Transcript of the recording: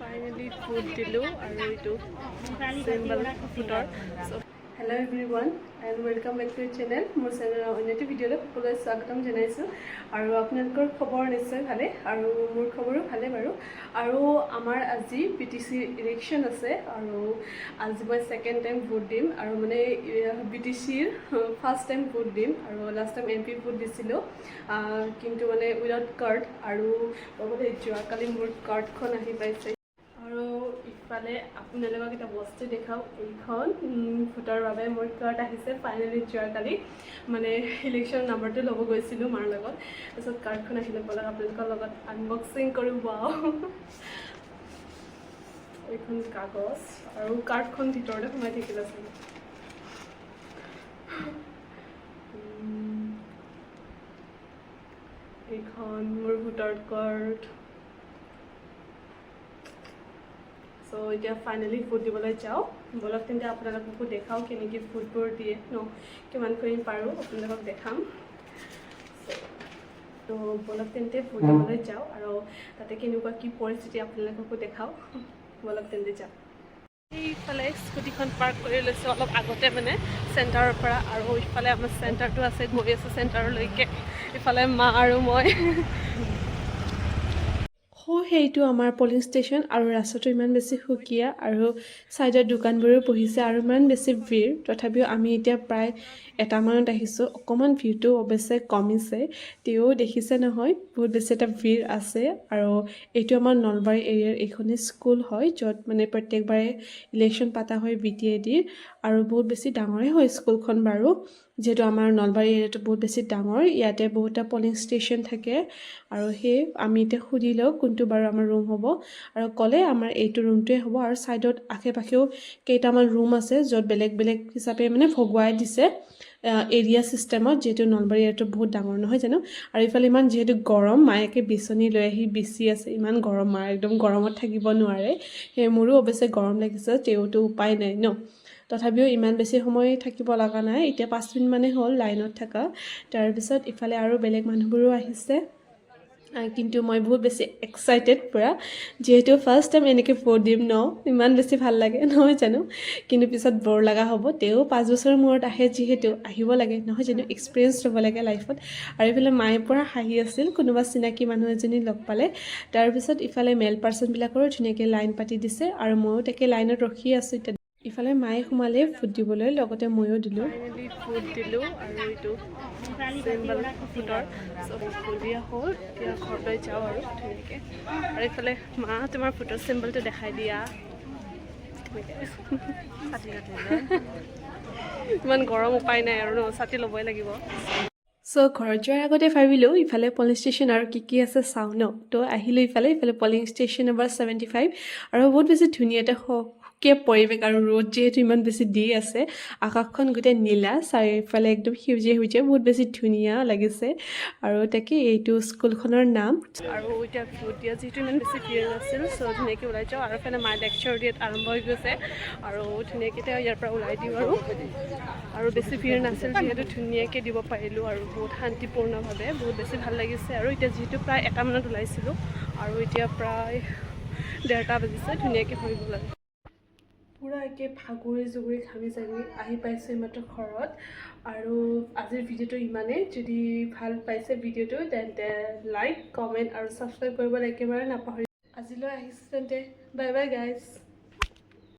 Finally food দিলোঁ আৰু এইটো চিম্বল ফুডৰ hello' everyone and welcome back to channel মোৰ চেনেলৰ অন্য এটা ভিডিঅ'লৈ সকলোৱে স্বাগতম জনাইছোঁ। আৰু আপোনালোকৰ খবৰ নিশ্চয় ভালে আৰু মোৰ খবৰো ভালে বাৰু। আৰু আমাৰ আজি পি টি চি ইলেকশ্যন আছে আৰু আজি মই ছেকেণ্ড টাইম ভোট দিম আৰু মানে বি টি চিৰ ফাৰ্ষ্ট টাইম ভোট দিম আৰু last time M P vote দিছিলোঁ। কিন্তু মানে উইদাউট কাৰ্ড আৰু লগতে যোৱাকালি মোৰ কাৰ্ডখন আহি পাইছে। ইফালে আপোনালোকক এটা বস্তু দেখাওঁ এইখন। ভোটৰ বাবে মোৰ কাৰ্ড আহিছে ফাইনেলি যোৱাকালি মানে ইলেকশ্যন নাম্বাৰটো ল'ব গৈছিলোঁ মাৰ লগত। তাৰপিছত কাৰ্ডখন আহিলে ব'লক আপোনালোকৰ লগত আনবক্সিং কৰোঁ বাও এইখন কাগজ আৰু কাৰ্ডখন ভিতৰতে সোমাই চাগে উম, এইখন মোৰ ভোটাৰ কাৰ্ড চ' এতিয়া ফাইনেলি ফুড দিবলৈ যাওঁ। বলক তেন্তে আপোনালোককো দেখাওঁ কেনেকৈ ফুডবোৰ দিয়ে। ন কিমানখিনি পাৰোঁ আপোনালোকক দেখাম। ত' বলক তেন্তে ফুড দিবলৈ যাওঁ আৰু তাতে কেনেকুৱা কি পৰিস্থিতি আপোনালোককো দেখাওঁ। বলক তেন্তে যাওঁ এইফালে স্কুটিখন পাৰ্ক কৰি লৈছোঁ অলপ আগতে মানে চেণ্টাৰৰ পৰা আৰু ইফালে আমাৰ চেণ্টাৰটো আছে গৈ আছোঁ চেণ্টাৰলৈকে ইফালে মা আৰু মই। সৌ সেইটো আমাৰ পলিং ষ্টেচন আৰু ৰাস্তাটো ইমান বেছি সুকীয়া আৰু ছাইডৰ দোকানবোৰো বহিছে আৰু ইমান বেছি ভিৰ। তথাপিও আমি এতিয়া প্ৰায় এটামানত আহিছোঁ। অকণমান ভিৰটো অৱশ্যে কমিছে তেও দেখিছে নহয়। বহুত বেছি এটা ভিৰ আছে আৰু এইটো আমাৰ নলবাৰী এৰিয়াৰ এইখনেই স্কুল হয় য'ত মানে প্ৰত্যেকবাৰে ইলেকশ্যন পতা হয় বি টি এ ডিৰ আৰু বহুত বেছি ডাঙৰেই হয় স্কুলখন বাৰু। যিহেতু আমাৰ নলবাৰী এৰিয়াটো বহুত বেছি ডাঙৰ ইয়াতে বহুতটা পলিং ষ্টেচন থাকে। আৰু সেই আমি এতিয়া সুধি লওঁ কোনটো বাৰু আমাৰ ৰুম হ'ব। আৰু ক'লে আমাৰ এইটো ৰুমটোৱে হ'ব আৰু ছাইডত আশে পাশেও কেইটামান ৰুম আছে য'ত বেলেগ বেলেগ হিচাপে মানে ভগুৱাই দিছে এৰিয়া ছিষ্টেমত যিহেতু নলবাৰী এৰিয়াটো বহুত ডাঙৰ নহয় জানো? আৰু ইফালে ইমান যিহেতু গৰম মায়েকে বিচনী লৈ আহি বিচি আছে ইমান গৰম মাৰ একদম গৰমত থাকিব নোৱাৰে। সেই মোৰো অৱশ্যে গৰম লাগিছে তেওঁতো উপায় নাই ন? তথাপিও ইমান বেছি সময় থাকিব লগা নাই। এতিয়া পাঁচ মিনিটমানেই হ'ল লাইনত থকা। তাৰপিছত ইফালে আৰু বেলেগ মানুহবোৰো আহিছে। আহ, কিন্তু মই বহুত বেছি এক্সাইটেড পূৰা। যিহেতু ফাৰ্ষ্ট টাইম এনেকৈ ভোট দিম ন, ইমান বেছি ভালো লাগে, নহয় জানো? কিন্তু পিছত বৰ লগা হ'ব, তেওঁ পাঁচ বছৰৰ মূৰত আহে যিহেতু, আহিব লাগে, নহয় জানো? এক্সপিৰিয়েঞ্চ ল'ব লাগে লাইফত আৰু ইফালে মায়ে পৰা হাঁহি আছিল, কোনোবা চিনাকি মানুহ এজনী লগ পালে। তাৰপিছত ইফালে মেল পাৰ্চনবিলাকৰো ধুনীয়াকৈ লাইন পাতি দিছে আৰু ময়ো তাকে লাইনত ৰখি আছোঁ ইফালে মায়ে সোমালে ফুট দিবলৈ লগতে ময়ো দিলোঁ। ফুট দিলোঁ আৰু এইটো চিম্বল ফুটৰ চব ফুট দিয়া হ'ল এতিয়া ঘৰলৈ যাওঁ আৰু ধুনীয়াকৈ। আৰু ইফালে মা তোমাৰ ফুটৰ চিম্বলটো দেখাই দিয়া। ইমান গৰম উপায় নাই আৰু ন ছাতি ল'বই লাগিব। চ' ঘৰত যোৱাৰ আগতে ভাবিলোঁ, ইফালে পলিং ষ্টেচন আৰু কি কি আছে চাওঁ ন? তো আহিলোঁ ইফালে ইফালে polling station number seventy five আৰু বহুত বেছি ধুনীয়া এটা সুকীয়া পৰিৱেশ আৰু ৰ'দ যিহেতু ইমান বেছি দি আছে। আকাশখন গোটেই নীলা, চাৰিওফালে একদম সেউজীয়া সেউজীয়া, বহুত বেছি ধুনীয়া লাগিছে। আৰু তাকে এইটো স্কুলখনৰ নাম। আৰু এতিয়া ভোট দিয়া যিহেতু ইমান বেছি ভিৰ নাছিল চ' ধুনীয়াকৈ ওলাই যাওঁ। আৰু এফালে মায়ে লেকচাৰ দিয়াত আৰম্ভ হৈ গৈছে। আৰু ধুনীয়াকৈ তেওঁ ইয়াৰ পৰা ওলাই দিওঁ আৰু। আৰু বেছি ভিৰ নাছিল, যিহেতু ধুনীয়াকৈ দিব পাৰিলোঁ আৰু বহুত শান্তিপূৰ্ণভাৱে, বহুত বেছি ভালো লাগিছে। আৰু এতিয়া যিহেতু প্ৰায় এটামানত ওলাইছিলোঁ, আৰু এতিয়া প্ৰায় ডেৰটা বাজিছে, ধুনীয়াকৈ গ'ল আৰু। পূৰা একে ভাগৰি জুগুৰি ঘামি জামি আহি পাইছোঁ এইমাত্ৰ ঘৰত। আৰু আজিৰ ভিডিঅ'টো ইমানেই। যদি ভালো পাইছে ভিডিঅ'টো, তেন্তে লাইক, কমেণ্ট আৰু ছাবস্ক্ৰাইব কৰিবলৈ একেবাৰে নাপাহৰিব। আজিলৈ আহিছোঁ তেন্তে। Bye bye, guys.